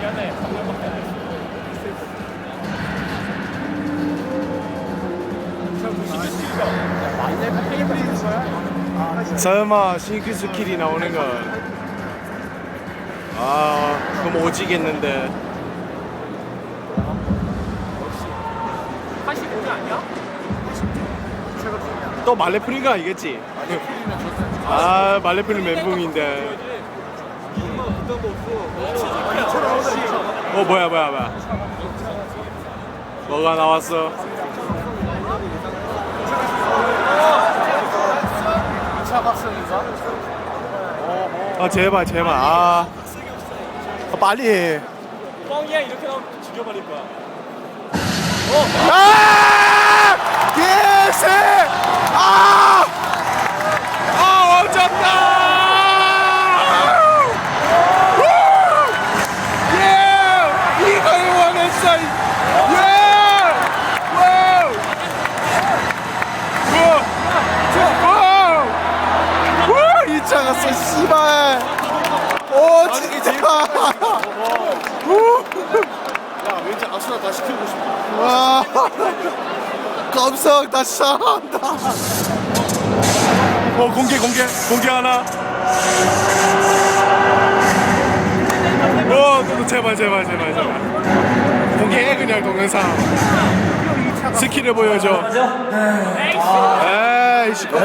미안해. 방금밖에 안 했어. 설마 싱크 스킬이 나오는 건. 아, 그럼 오지겠는데. 85개 아니야? 또 말레프린가 아니겠지? 아, 말레프린 멘붕인데. 어, 뭐야, 뭐야, 뭐야. 뭐가 나왔어? 2차 박스인가? 아, 제발, 제발. 아. 아, 빨리 해. 뻥이야 이렇게 나오면 죽여버릴 거야. 아! 예세! 아! 아, 어졌다! 우! 예! 예! 와우! 와우! 와우! 우! 이 차갔어, 씨발! 오, 진짜! 우! 야 왠지 아수라 다 시키고 싶어 와 검성 다시 사랑한다 어 공개 공개 공개 하나 어 제발 제발 제발 제발 공개해 그냥 동영상. 스킬을 보여줘. 에이 시끄러